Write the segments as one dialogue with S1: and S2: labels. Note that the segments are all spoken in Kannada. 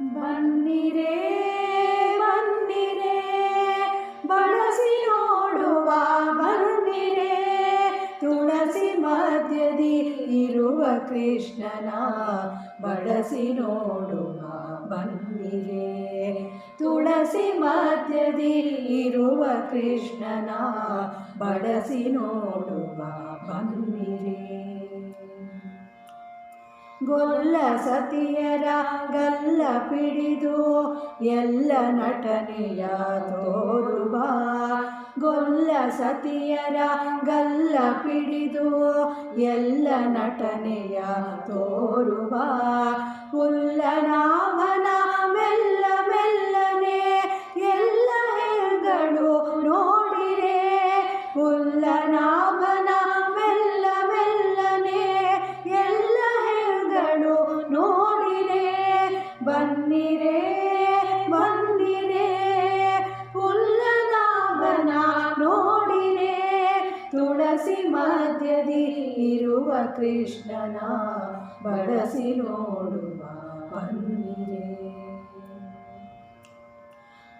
S1: ಬನ್ನಿರೇ ಬನ್ನಿರೇ, ಬಳಸಿ ನೋಡುವ ಬನ್ನಿರೇ ತುಳಸಿ ಮಧ್ಯದಿ ಇರುವ ಕೃಷ್ಣನ, ಬಳಸಿ ನೋಡುವ ಬನ್ನಿರೇ, ತುಳಸಿ ಮಧ್ಯದಿ ಇರುವ ಕೃಷ್ಣನ, ಬಳಸಿ ನೋಡುವ ಬನ್ನಿರೇ. ಗೊಲ್ಲ ಸತಿಯರ ಗಲ್ಲ ಪಿಡಿದು ಎಲ್ಲ ನಟನೆಯ ತೋರುವ. ಗೊಲ್ಲ ಸತಿಯರ ಗಲ್ಲ ಪಿಡಿದು ಎಲ್ಲ ನಟನೆಯ ತೋರುವ. ಹುಲ್ಲನಾಭನ ಕೃಷ್ಣನ ಬಳಸಿ ನೋಡುವ ಬನ್ನಿರೆ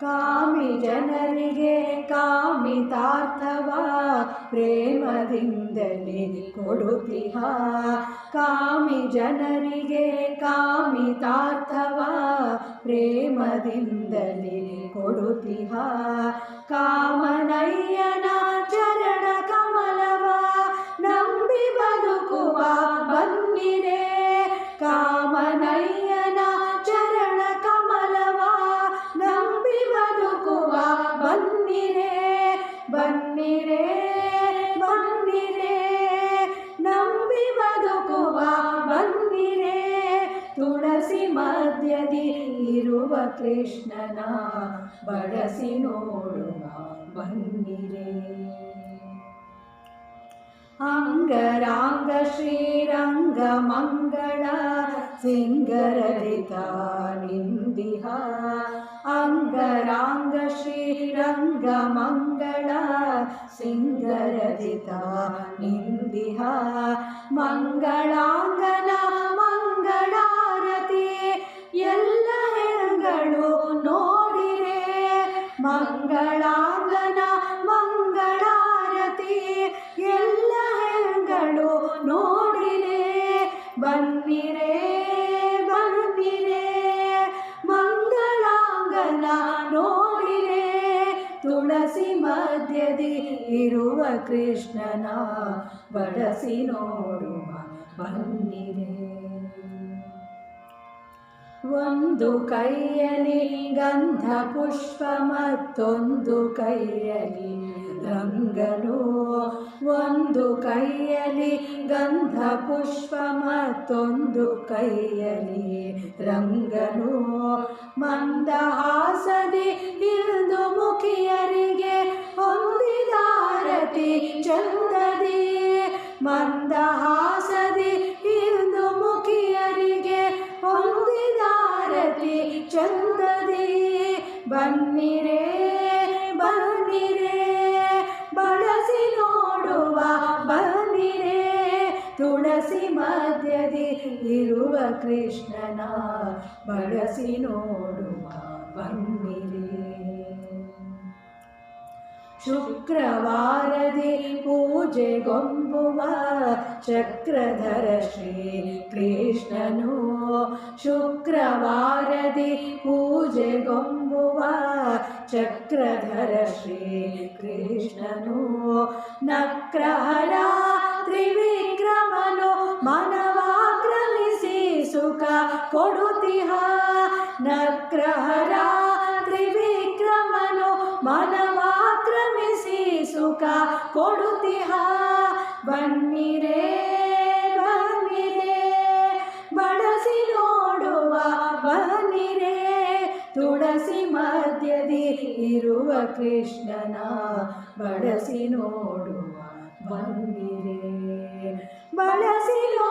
S1: ಕಾಮಿ ಜನರಿಗೆ ಕಾಮಿತಾರ್ಥವ, ಪ್ರೇಮದಿಂದಲೇ ಕೊಡುತ್ತಿಹ. ಕಾಮಿ ಜನರಿಗೆ ಕಾಮಿತಾರ್ಥವ, ಪ್ರೇಮದಿಂದಲೇ ಕೊಡುತ್ತಿಹ. ಕಾಮನಯ್ಯನ ತುಳಸಿ ಮಧ್ಯದಿ ಇರುವ ಕೃಷ್ಣನ ಬಳಸಿ ನೋಡುವ ಬನ್ನಿರೆ ಅಂಗರಾಂಗ ಶ್ರೀರಂಗ ಮಂಗಳ ಸಿಂಗರರಿತ ನಿಂದಿಹ ಅಂಗರಾಂಗ ಶ್ರೀರಂಗ ಮಂಗಳ ಸಿಂಗರರಿತ ನಿಂದಿಹ ಮಂಗಳಾಂಗನ ಕೃಷ್ಣನ ಬಳಸಿ ನೋಡುವ ಬನ್ನಿರೆ ಒಂದು ಕೈಯಲ್ಲಿ ಗಂಧ ಪುಷ್ಪ ಮತ್ತೊಂದು ಕೈಯಲ್ಲಿ ರಂಗನು. ಒಂದು ಕೈಯಲ್ಲಿ ಗಂಧ ಪುಷ್ಪ ಮತ್ತೊಂದು ಕೈಯಲ್ಲಿ ರಂಗನು. ಮಂದಹಾಸದಿ ಇಳಿದು ಮುಖಿಯರಿಗೆ ಚಂದದಿ ಮಂದಹಾಸದಿ ಇಂದು ಮುಖಿಯರಿಗೆ ಹೊಂದಿದಾರತಿ ಚಂದದಿ. ಬನ್ನಿರೆ ಬನ್ನಿರೆ, ಬಳಸಿ ನೋಡುವ ಬನ್ನಿರೆ. ತುಳಸಿ ಮಧ್ಯದಿ ಇರುವ ಕೃಷ್ಣನ ಬಳಸಿ ನೋಡುವ ಬನ್ನಿರೆ. शुक्रवारदि पूजे गोप चक्रधर श्रीकृष्णनो कृष्ण शुक्रवारदि पूजे गोप चक्रधर श्रीकृष्णनो नक्रहरा त्रिविक्रमनो मनवाक्रमिसि सुख कोडुतिहा नक्रहरा ಸುಖ ಕೊಡುತ್ತಿಹ. ಬನ್ನಿರೇ ಬನ್ನಿರೇ ಬಳಸಿ ನೋಡುವ, ಬನ್ನಿರೇ, ತುಳಸಿ ಮಧ್ಯದಿ ಇರುವ ಕೃಷ್ಣನ, ಬಡಸಿ ನೋಡುವ, ಬನ್ನಿರೇ ಬಳಸಿ ನೋ